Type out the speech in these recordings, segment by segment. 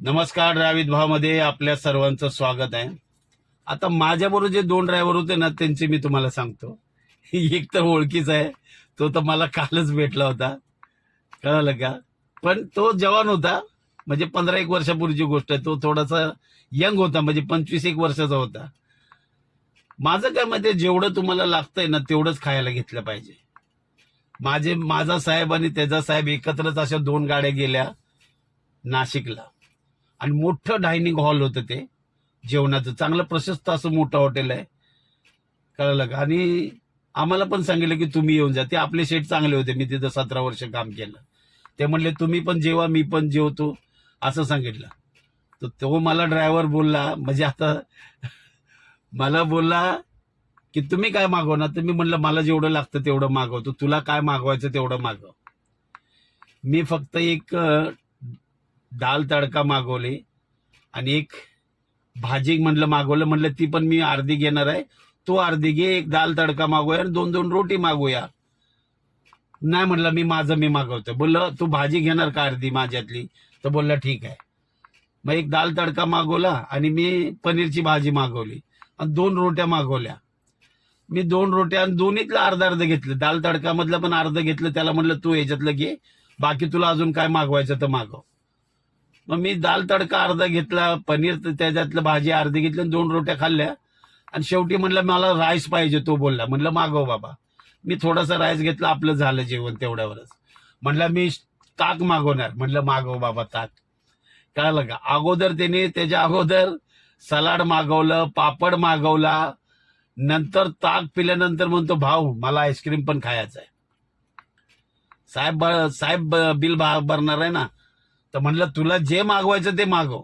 नमस्कार द्रावित भावामध्ये आपल्या सर्वांचं स्वागत आहे. आता माझ्याबरोबर जे दोन ड्रायव्हर होते ना त्यांचे मी तुम्हाला सांगतो. एक तर ओळखीचा आहे तो तर मला कालच भेटला होता. कळालं का? पण तो जवान होता म्हणजे पंधरा एक वर्षापूर्वीची गोष्ट आहे. तो थोडासा यंग होता म्हणजे पंचवीस एक वर्षाचा होता. माझं काय माहिती जेवढं तुम्हाला लागतंय ना तेवढंच खायला घेतलं पाहिजे. माझे माझा साहेब आणि त्याचा साहेब एकत्रच अशा दोन गाड्या गेल्या नाशिकला. आणि मोठं डायनिंग हॉल होतं ते. जेवणाचं चांगलं प्रशस्त असं मोठं हॉटेल आहे. कळलं का? आणि आम्हाला पण सांगितलं की तुम्ही येऊन जा. ते आपले शेट चांगले होते. मी तिथं सतरा वर्ष काम केलं. ते म्हणले तुम्ही पण जेवा मी पण जेवतो. असं सांगितलं. तर तो मला ड्रायव्हर बोलला म्हणजे आता मला बोलला की तुम्ही काय मागवणार? तर मी म्हणलं मला जेवढं लागतं तेवढं मागवतो तुला काय मागवायचं तेवढं मागव. मी फक्त एक दाल तडका मागवली आणि एक भाजी म्हणलं मागवलं म्हणलं ती पण मी अर्धी घेणार आहे. तो अर्धी घे एक दाल तडका मागूया आणि दोन दोन रोटी मागूया. नाही म्हणलं मी माझं मी मागवतो. बोललं तू भाजी घेणार का अर्धी माझ्यातली? तर बोलला ठीक आहे. मग एक दाल तडका मागवला आणि मी पनीरची भाजी मागवली आणि दोन रोट्या मागवल्या. मी दोन रोट्या आणि दोन्हीतलं अर्ध अर्ध घेतलं. दाल तडका मधलं पण अर्ध घेतलं त्याला म्हणलं तू याच्यातलं घे बाकी तुला अजून काय मागवायचं तर मागव. मग मी दाल तडका अर्धा घेतला पनीर त्याच्यातलं भाजी अर्धी घेतली आणि दोन रोट्या खाल्ल्या. आणि शेवटी म्हणलं मला राईस पाहिजे तो बोलला. म्हणलं मागव बाबा. मी थोडासा राईस घेतला आपलं झालं जेवण तेवढ्यावरच. म्हणलं मी ताक मागवणार. म्हणलं मागव बाबा ताक. कळलं का? अगोदर त्याने त्याच्या अगोदर सलाड मागवलं पापड मागवला. नंतर ताक पिल्यानंतर म्हणतो भाऊ मला आईस्क्रीम पण खायचं आहे. साहेब साहेब बिल भरणार आहे ना? तर म्हणलं तुला जे मागवायचं ते मागव.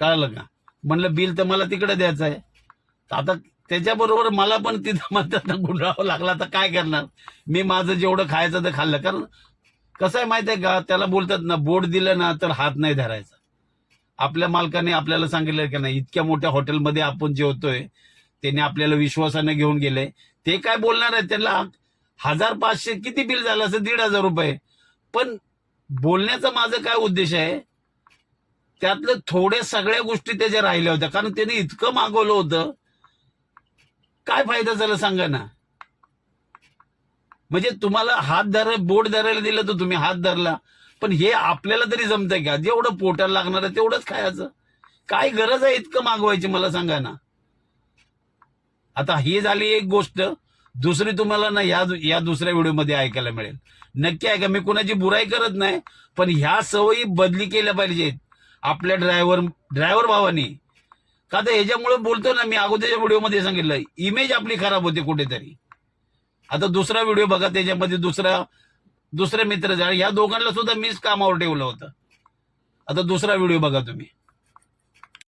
कळलं का? म्हणलं बिल तर मला तिकडे द्यायचं आहे. तर आता त्याच्याबरोबर मला पण तिथं म्हणतात ना गुंडावं लागला तर काय करणार? मी माझं जेवढं खायचं ते खाल्लं. कारण कसं आहे माहिती आहे का? त्याला बोलतात ना बोट दिलं ना तर हात नाही धरायचा. आपल्या मालकाने आपल्याला सांगितलं की नाही इतक्या मोठ्या हॉटेलमध्ये आपण जेवतोय त्याने आपल्याला विश्वासाने घेऊन गेले ते काय बोलणार आहे? त्याला हजार पाचशे किती बिल झालं असं दीड हजार रुपये. पण बोलण्याचा माझा काय उद्देश आहे? त्यातलं थोड्या सगळ्या गोष्टी त्याच्या राहिल्या होत्या कारण त्याने इतकं मागवलं होतं. काय फायदा झाला सांगा ना? म्हणजे तुम्हाला हात धर बोट धरायला दिलं तर तुम्ही हात धरला. पण हे आपल्याला तरी जमतंय का? जेवढं पोटाला लागणार आहे तेवढंच खायचं. काय गरज आहे इतकं मागवायची मला सांगा ना? आता ही झाली एक गोष्ट. दुसरी तुम्हाला ना या या दुसऱ्या व्हिडिओमध्ये ऐकायला मिळेल. नक्की ऐका मी कुणाची बुराई करत नाही पण ह्या सवयी बदली केल्या पाहिजेत. आपल्या ड्रायव्हर ड्रायव्हर भावानी. का तर ह्याच्यामुळे बोलतो ना मी अगोदरच्या व्हिडिओमध्ये सांगितलं इमेज आपली खराब होते कुठेतरी. आता दुसरा व्हिडिओ बघा त्याच्यामध्ये दुसरा दुसरे मित्र झाले या दोघांना सुद्धा मीच कामावर ठेवलं होतं. आता दुसरा व्हिडिओ बघा तुम्ही.